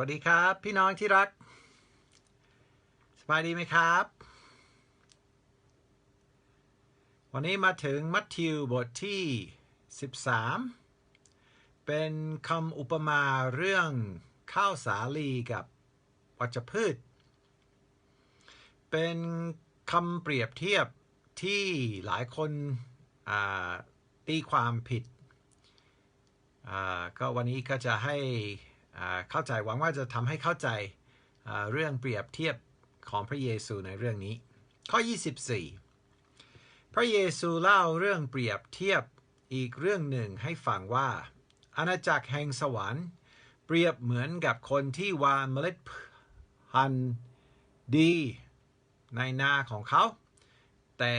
วัสดีครับ พี่น้องที่รัก สบายดีไหมครับ วันนี้มาถึงมัทธิวบทที่ 13 เป็นคำอุปมาเรื่องข้าวสาลีกับวัชพืช เป็นคำเปรียบเทียบที่หลายคนตีความผิด ก็วันนี้ก็จะให้ เข้าใจหวังว่าจะทำให้เข้าใจเรื่องเปรียบเทียบของพระเยซูในเรื่องนี้ ข้อ 24 พระเยซูเล่าเรื่องเปรียบเทียบอีกเรื่องหนึ่งให้ฟังว่า อาณาจักรแห่งสวรรค์ เปรียบเหมือนกับคนที่วางเมล็ดพันธุ์ดีในนาของเขา แต่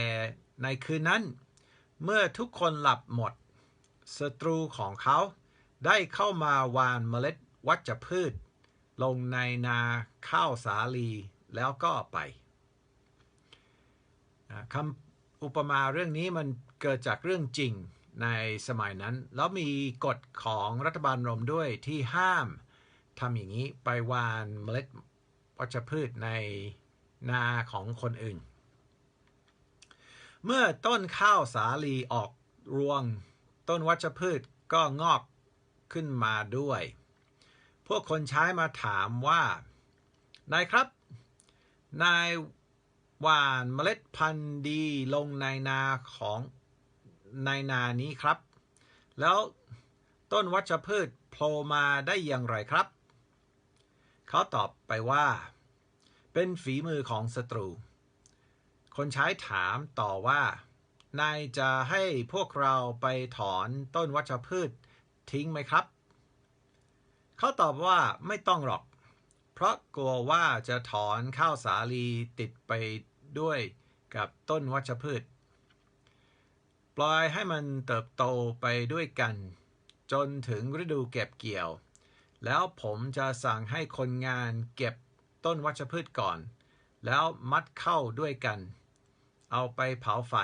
ในคืนนั้น เมื่อทุกคนหลับหมดศัตรูของเขาได้เข้ามาวานเมล็ด วัชพืช ลงในนาข้าวสาลีแล้วก็ไปคำอุปมาเรื่องนี้มันเกิดจากเรื่องจริงในสมัยนั้น แล้วมีกฎของรัฐบาลรมด้วยที่ห้ามทำอย่างนี้ไปวานเมล็ดวัชพืชในนาของคนอื่น เมื่อต้นข้าวสาลีออกรวง ต้นวัชพืชก็งอกขึ้นมาด้วย พวกคนใช้มาถามว่า นายครับ นายหว่านเมล็ดพันธุ์ดีลงในนาของในนานี้ครับ แล้วต้นวัชพืชโผล่มาได้อย่างไรครับ เขาตอบไปว่า เป็นฝีมือของศัตรู คนใช้ถามต่อว่า นายจะให้พวกเราไปถอนต้นวัชพืชทิ้งไหมครับ เขาตอบว่าไม่ต้องหรอก เพราะกลัวว่าจะถอนข้าวสาลีติดไปด้วยกับต้นวัชพืช ปล่อยให้มันเติบโตไปด้วยกัน จนถึงฤดูเก็บเกี่ยว แล้วผมจะสั่งให้คนงานเก็บต้นวัชพืชก่อน แล้วมัดเข้าด้วยกัน เอาไปเผาไฟ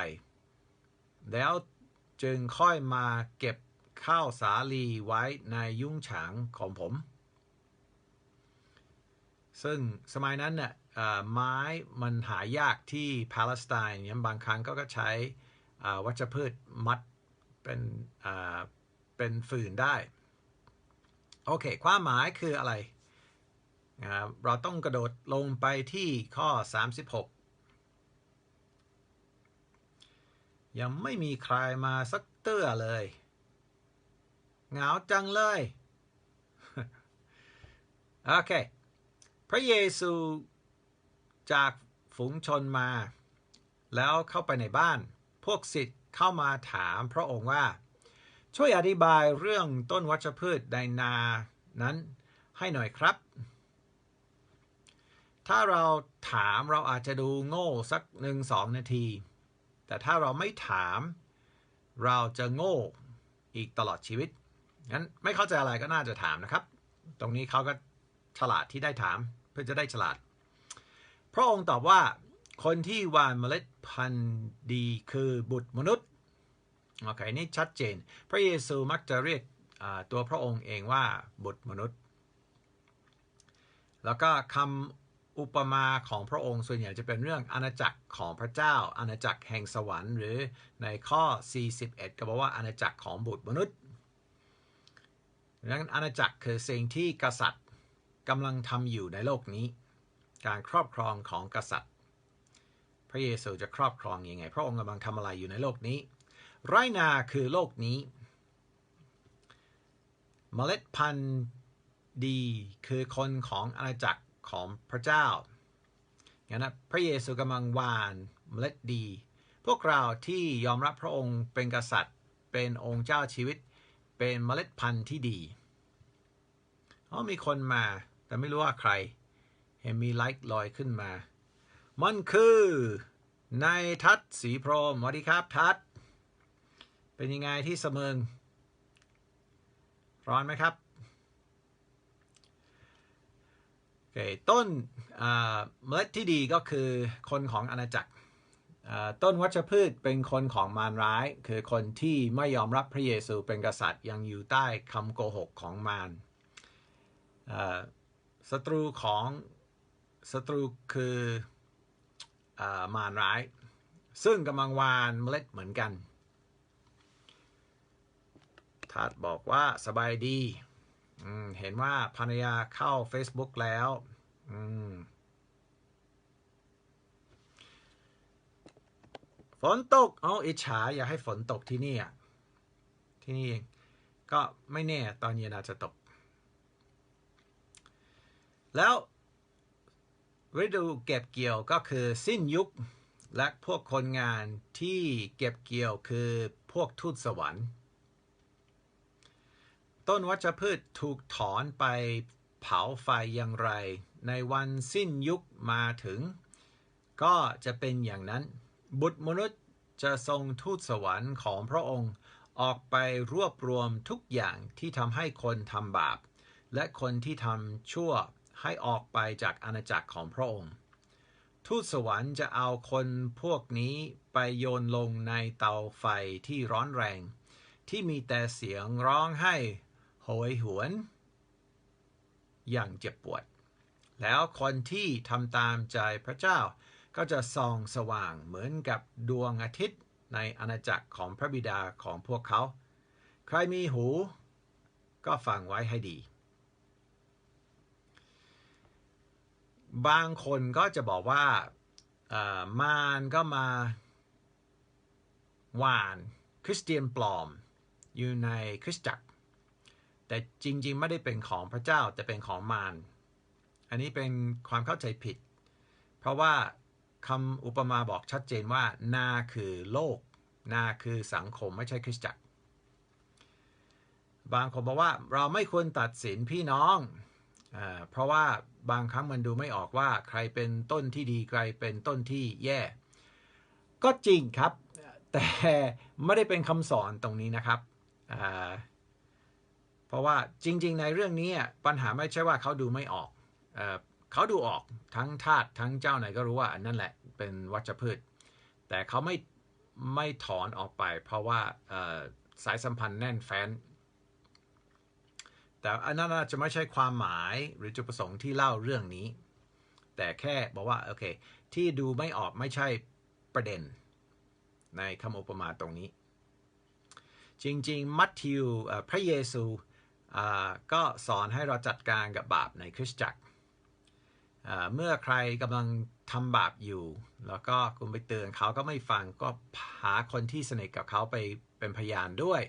แล้วจึงค่อยมาเก็บ ข้าวสาลีไว้ในยุ้งฉางของผม ซึ่งสมัยนั้นเนี่ยไม้มันหายากที่ปาเลสไตน์เนี่ยบางครั้งก็ใช้วัชพืชมัดเป็นเป็นฟืนได้ โอเค ความหมายคืออะไร เราต้องกระโดดลงไปที่ข้อ 36 ยังไม่มีใครมาสักเตื้อเลย หงาจังเลย โอเค พระเยซูจากฝูงชนมา แล้วเข้าไปในบ้าน พวกศิษย์เข้ามาถามพระองค์ว่า ช่วยอธิบายเรื่องต้นวัชพืชในนานั้นให้หน่อยครับ ถ้าเราถามเราอาจจะดูโง่สักหนึ่งสองนาที แต่ถ้าเราไม่ถาม เราจะโง่อีกตลอดชีวิต งั้นไม่เข้าใจอะไรก็น่าจะถามนะครับ ตรงนี้เขาก็ฉลาดที่ได้ถามเพื่อจะได้ฉลาด พระองค์ตอบว่าคนที่หวานเมล็ดพันธุ์ดีคือบุตรมนุษย์โอเคนี่ชัดเจน พระเยซูมักจะเรียกตัวพระองค์เองว่าบุตรมนุษย์ แล้วก็คำอุปมาของพระองค์ส่วนใหญ่จะเป็นเรื่องอาณาจักรของพระเจ้า อาณาจักรแห่งสวรรค์ หรือในข้อ 41 ก็บอกว่าอาณาจักรของบุตรมนุษย์ ดังนั้นอาณาจักรคือสิ่งที่กษัตริย์กำลังทำอยู่ในโลกนี้ การครอบครองของกษัตริย์ พระเยซูจะครอบครองอยังไง พระองค์กำลังทำอะไรอยู่ในโลกนี้ ไรนาคือโลกนี้ เมล็ดพันธุ์ดีคือคนของอาณาจักรของพระเจ้าอย่างนั้นพระเยซูกำลังวานเมล็ดดี พวกเราที่ยอมรับพระองค์เป็นกษัตริย์ เป็นองค์เจ้าชีวิต เป็นเมล็ดพันธุ์ที่ดีอ๋อมีคนมา แต่ไม่รู้ว่าใคร เห็นมีไลค์ลอยขึ้นมา มันคือนายทัศน์สีพรหมสวัสดีครับทัศน์เป็นยังไงที่เสมิงร้อนไหมครับโอเคต้นเมล็ดที่ดีก็คือคนของอาณาจักร ต้นวัชพืชเป็นคนของมารร้าย คือคนที่ไม่ยอมรับพระเยซูเป็นกษัตริย์ยังอยู่ใต้คำโกหกของมารศัตรูของศัตรูคืออมารร้าย ซึ่งกำลังวานเมล็ดเหมือนกันทัดบอกว่าสบายดี เห็นว่าภรรยาเข้า Facebook แล้ว ฝนตก เอาอิจฉาอยากให้ฝนตกที่นี่อะ ที่นี่ก็ไม่แน่ตอนเย็นอาจจะตก แล้วฤดูเก็บเกี่ยวก็คือสิ้นยุค และพวกคนงานที่เก็บเกี่ยวคือพวกทูตสวรรค์ ต้นวัชพืชถูกถอนไปเผาไฟอย่างไร ในวันสิ้นยุคมาถึง ก็จะเป็นอย่างนั้น บุตรมนุษย์จะทรงทูตสวรรค์ของพระองค์ ออกไปรวบรวมทุกอย่างที่ทำให้คนทำบาป และคนที่ทำชั่วให้ออกไปจากอาณาจักรของพระองค์ ทูตสวรรค์จะเอาคนพวกนี้ไปโยนลงในเตาไฟที่ร้อนแรง ที่มีแต่เสียงร้องให้โหยหวน อย่างเจ็บปวด แล้วคนที่ทำตามใจพระเจ้า ก็จะส่องสว่างเหมือนกับดวงอาทิตย์ในอาณาจักรของพระบิดาของพวกเขา ใครมีหู ก็ฟังไว้ให้ดี บางคนก็จะบอกว่ามารก็มาหวานคริสเตียนปลอมอยู่ในคริสตจักร แต่จริงๆ ไม่ได้เป็นของพระเจ้าแต่เป็นของมาร อันนี้เป็นความเข้าใจผิด เพราะว่า คำอุปมาบอกชัดเจนว่า นาคือโลก นาคือสังคมไม่ใช่คริสตจักร บางคนบอกว่าเราไม่ควรตัดสินพี่น้องอเพราะว่าบางครั้งมันดูไม่ออกว่าใครเป็นต้นที่ดีใครเป็นต้นที่แย่ ก็จริงครับ แต่ไม่ได้เป็นคำสอนตรงนี้นะครับ เพราะว่าจริง ๆ ในเรื่องนี้ปัญหาไม่ใช่ว่าเขาดูไม่ออก เขาดูออกทั้งทาสทั้งเจ้าไหนก็รู้ว่าอันั่นแหละเป็นวัชพืช แต่เขาไม่ไม่ถอนออกไป เพราะว่าสายสัมพันธ์แน่นแฟ้น แต่อันนั้นจะไม่ใช่ความหมายหรือจุดประสงค์ที่เล่าเรื่องนี้ แต่แค่บอกว่าโอเคที่ดูไม่ออกไม่ใช่ประเด็น ในคำอุปมาตรงนี้ จริงๆ มัทธิวพระเยซูก็สอนให้เราจัดการกับบาปในคริสตจักร เมื่อใครกำลังทำบาปอยู่ แล้วก็คุณไปเตือนเขาก็ไม่ฟังก็หาคนที่สนิทกับเขาไปเป็นพยานด้วย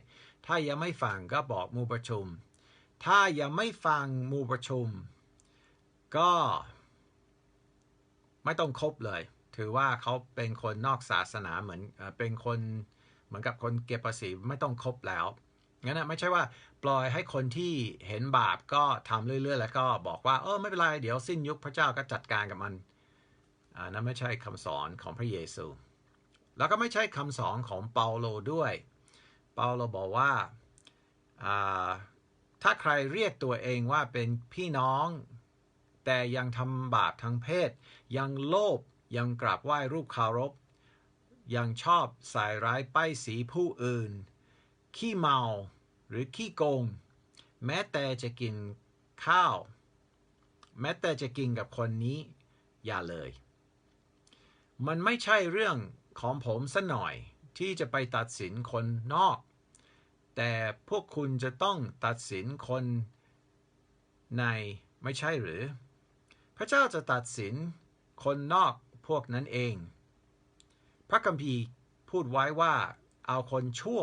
ถ้ายังไม่ฟังก็บอกมูประชุม ถ้ายังไม่ฟังมูประชุม ก็ไม่ต้องคบเลย ถือว่าเขาเป็นคนนอกศาสนาเหมือนเป็นคนเหมือนกับคนเก็บภาษีไม่ต้องคบแล้ว งั้นนะไม่ใช่ว่าปล่อยให้คนที่เห็นบาปก็ทำเรื่อย ๆ แล้วก็บอกว่าเออไม่เป็นไรเดี๋ยวสิ้นยุคพระเจ้าก็จัดการกับมันอ่านั่นไม่ใช่คำสอนของพระเยซู แล้วก็ไม่ใช่คำสอนของเปาโลด้วย เปาโลบอกว่าอ่าถ้าใครเรียกตัวเองว่าเป็นพี่น้อง แต่ยังทำบาปทางเพศ ยังโลภยังกราบไหว้รูปคารพ ยังชอบใส่ร้ายป้ายสีผู้อื่น ขี้เมา หรือขี้โกง แม้แต่จะกินข้าว แม้แต่จะกินกับคนนี้ อย่าเลย มันไม่ใช่เรื่องของผมสัหน่อยที่จะไปตัดสินคนนอก แต่พวกคุณจะต้องตัดสินคนในไม่ใช่หรือ พระเจ้าจะตัดสินคนนอกพวกนั้นเอง พระคัมภีร์พูดไว้ว่าเอาคนชั่ว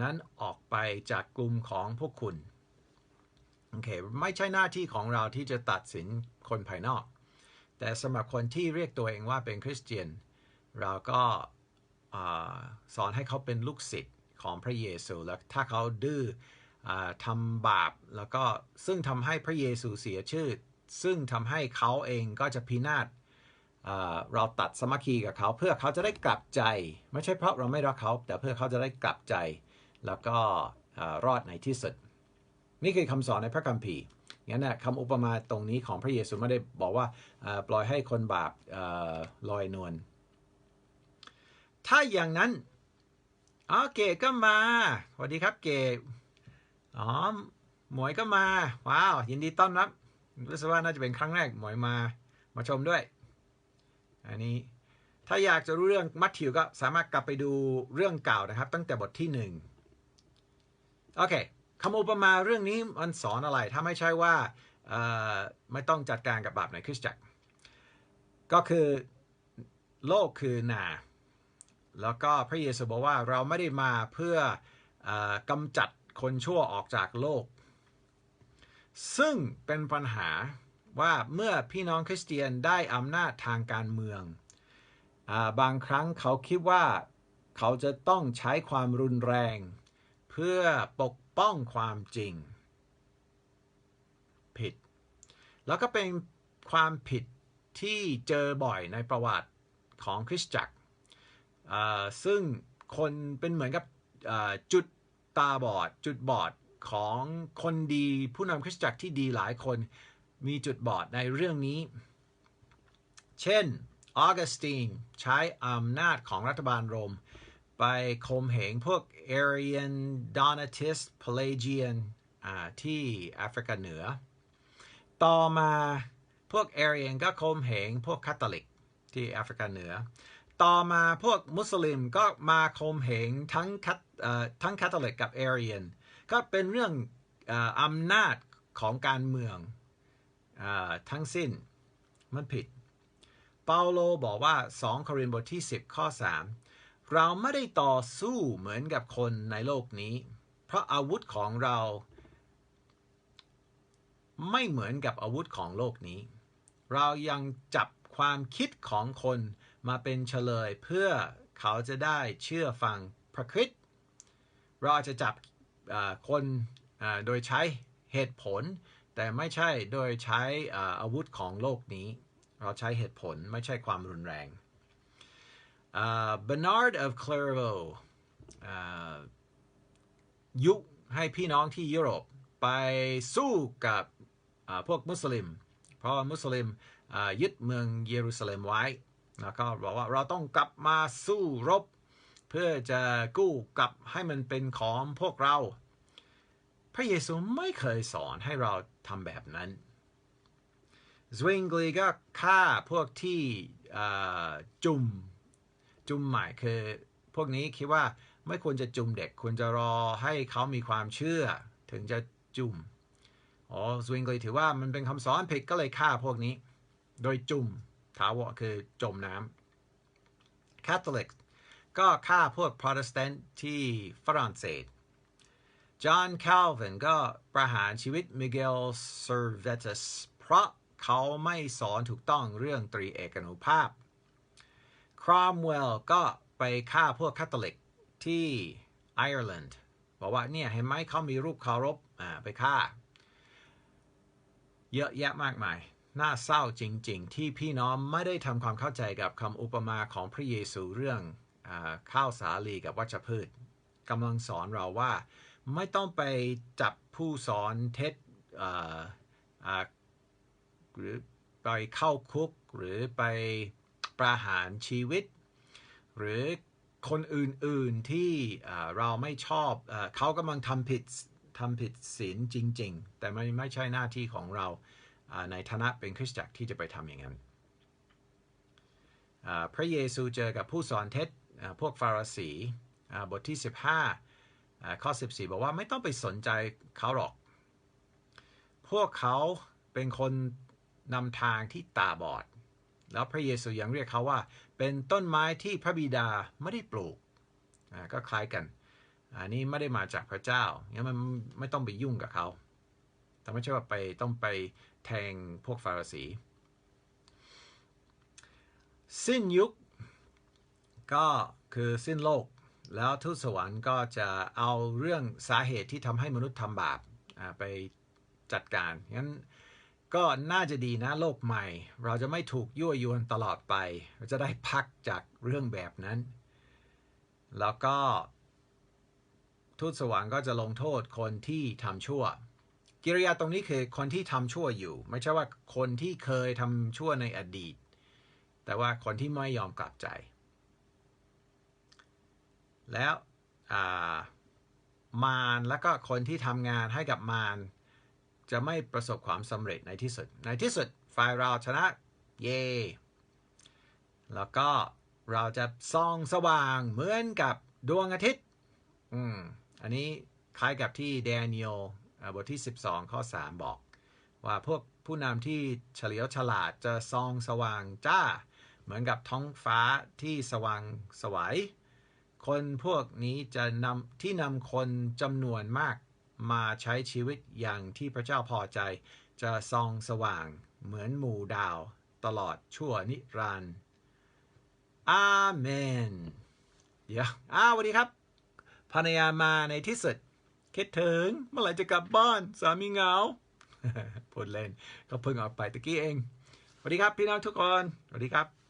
นั้นออกไปจากกลุ่มของพวกคุณโอเคไม่ใช่หน้าที่ของเราที่จะตัดสินคนภายนอก แต่สำหรับคนที่เรียกตัวเองว่าเป็นคริสเตียน เราก็สอนให้เขาเป็นลูกศิษย์ของพระเยซู แล้วถ้าเขาดื้ออทำบาปแล้วก็ซึ่งทำให้พระเยซูเสียชื่อ ซึ่งทำให้เขาเองก็จะพินาศเราตัดสมัคคีกับเขาเพื่อเขาจะได้กลับใจ ไม่ใช่เพราะเราไม่รักเขา แต่เพื่อเขาจะได้กลับใจ แล้วก็รอดในที่สุด นี่คือคำสอนในพระคัมภีร์งั้นนะคำอุปมาตรงนี้ของพระเยซูไม่ได้บอกว่าปล่อยให้คนบาปลอยนวลถ้าอย่างนั้นอ๋อเกดก็มาสวัสดีครับเกดอ๋อหมวยก็มา ว้าว ยินดีต้อนรับรู้สึกว่าน่าจะเป็นครั้งแรกหมวยมา มาชมด้วย อันนี้ ถ้าอยากจะรู้เรื่องมัทธิวก็สามารถกลับไปดูเรื่องเก่านะครับ ตั้งแต่บทที่หนึ่ง โอเคคำอุปมาเรื่องนี้มันสอนอะไร ถ้าไม่ใช่ว่าไม่ต้องจัดการกับบาปในคริสตจักร ก็คือโลกคือนา แล้วก็พระเยซูบอกว่าเราไม่ได้มาเพื่อกำจัดคนชั่วออกจากโลก ซึ่งเป็นปัญหาว่าเมื่อพี่น้องคริสเตียนได้อำนาจทางการเมืองอบางครั้งเขาคิดว่าเขาจะต้องใช้ความรุนแรง เพื่อปกป้องความจริง ผิด แล้วก็เป็นความผิดที่เจอบ่อยในประวัติของคริสตจักร ซึ่งคนเป็นเหมือนกับจุดตาบอด จุดบอดของคนดีผู้นำคริสตจักรที่ดีหลายคนมีจุดบอดในเรื่องนี้ เช่นออกัสตินใช้อำนาจของรัฐบาลโรม ไปคมเหงพวก Arian Donatist Pelagian ที่แอฟริกาเหนือ ต่อมาพวก Arian ก็คมเหงพวกคาทอลิกที่แอฟริกาเหนือ ต่อมาพวกมุสลิมก็มาคมเหงทั้งทั้งคาทอลิกกับ Arian ก็เป็นเรื่องอำนาจของการเมืองทั้งสิ้นมันผิด เปาโลบอกว่า 2 โครินธ์บทที่ 10 ข้อ 3 เราไม่ได้ต่อสู้เหมือนกับคนในโลกนี้ เพราะอาวุธของเรา ไม่เหมือนกับอาวุธของโลกนี้ เรายังจับความคิดของคนมาเป็นเฉลยเพื่อเขาจะได้เชื่อฟังพระคริสต์เราอาจจะจับคนโดยใช้เหตุผล แต่ไม่ใช่โดยใช้อาวุธของโลกนี้ เราใช้เหตุผลไม่ใช่ความรุนแรง Bernard of Clairvaux ยุให้พี่น้องที่ยุโรปไปสู้กับพวกมุสลิม เพราะมุสลิมยึดเมืองเยรูซาเล็มไว้ แล้วก็บอกว่าเราต้องกลับมาสู้รบ เพื่อจะกู้กลับให้มันเป็นของพวกเรา พระเยซูไม่เคยสอนให้เราทำแบบนั้นสวิงกลีก็ฆ่าพวกที่จุ่ม จุ่มหมายคือ พวกนี้คิดว่าไม่ควรจะจุ่มเด็ก ควรจะรอให้เขามีความเชื่อ ถึงจะจุ่มอ๋อสวิงกลีถือว่ามันเป็นคำสอนผิดก็เลยฆ่าพวกนี้ โดยจุ่มถาวรคือจมน้ำคาทอลิกก็ฆ่าพวก p r o t e s t a n t ที่ฝรั่งเศสจอห์นคาลวินก็ประหารชีวิตมิเกลเซอร์เวตัสเพราะเขาไม่สอนถูกต้องเรื่องตรีเอกนุภาพ ครอมเวลก็ไปฆ่าพวกคาทอลิกที่ไอร์แลนด์บอกว่าเนี่ยเห็นไหมเขามีรูปเคารพอ่าไปฆ่า เยอะแยะมากมาย น่าเศร้าจริง ๆ ที่พี่น้องไม่ได้ทำความเข้าใจกับคำอุปมาของพระเยซูเรื่องอข้าวสาลีกับวัชพืชกำลังสอนเราว่า ไม่ต้องไปจับผู้สอนเท็จหรือไปเข้าคุกหรือไป ประหารชีวิต หรือคนอื่น ๆ ที่เราไม่ชอบเขากำลังทำผิดทำผิดศีลจริง ๆ แต่ไม่ไม่ใช่หน้าที่ของเราในฐานะเป็นคริสตจักรที่จะไปทำอย่างนั้นพระเยซูเจอกับผู้สอนเท็จพวกฟาริสีบทที่ 15 ข้อ 14 บอกว่าไม่ต้องไปสนใจเขาหรอก พวกเขาเป็นคนนำทางที่ตาบอด แล้วพระเยซูยังเรียกเขาว่า เป็นต้นไม้ที่พระบิดาไม่ได้ปลูกก็คล้ายกันอันนี้ไม่ได้มาจากพระเจ้างั้นมันไม่ต้องไปยุ่งกับเขาแต่ไม่ใช่ว่าไปต้องไปแทงพวกฟาริสี สิ้นยุคก็คือสิ้นโลก แล้วทูตสวรรค์ก็จะเอาเรื่องสาเหตุที่ทำให้มนุษย์ทำบาปไปจัดการงั้น ก็น่าจะดีนะโลกใหม่ เราจะไม่ถูกยั่วยวนตลอดไป เราจะได้พักจากเรื่องแบบนั้น แล้วก็ ทูตสวรรค์ก็จะลงโทษคนที่ทำชั่ว กิริยาตรงนี้คือคนที่ทำชั่วอยู่ ไม่ใช่ว่าคนที่เคยทำชั่วในอดีต แต่ว่าคนที่ไม่ยอมกลับใจ แล้วมารแล้วก็คนที่ทำงานให้กับมาร จะไม่ประสบความสำเร็จในที่สุด ในที่สุดฝ่ายเราชนะ เย่แล้วก็เราจะส่องสว่างเหมือนกับดวงอาทิตย์ อืม อันนี้คล้ายกับที่แดเนียลอ่าบทที่ 12 ข้อ 3 บอก ว่าพวกผู้นำที่เฉลียวฉลาดจะส่องสว่างจ้า เหมือนกับท้องฟ้าที่สว่างสวยคนพวกนี้จะนำที่นำคนจำนวนมาก มาใช้ชีวิตอย่างที่พระเจ้าพอใจ จะส่องสว่างเหมือนหมู่ดาวตลอดชั่วนิรันดร์อาเมน เดี๋ยวอ้าวสวัสดีครับภรรยามาในที่สุด คิดถึงเมื่อไหร่จะกลับบ้าน สามีเหงาพูดเล่นก็เพิ่งออกไปตะกี้เองสวัสดีครับพี่น้องทุกคนสวัสดีครับ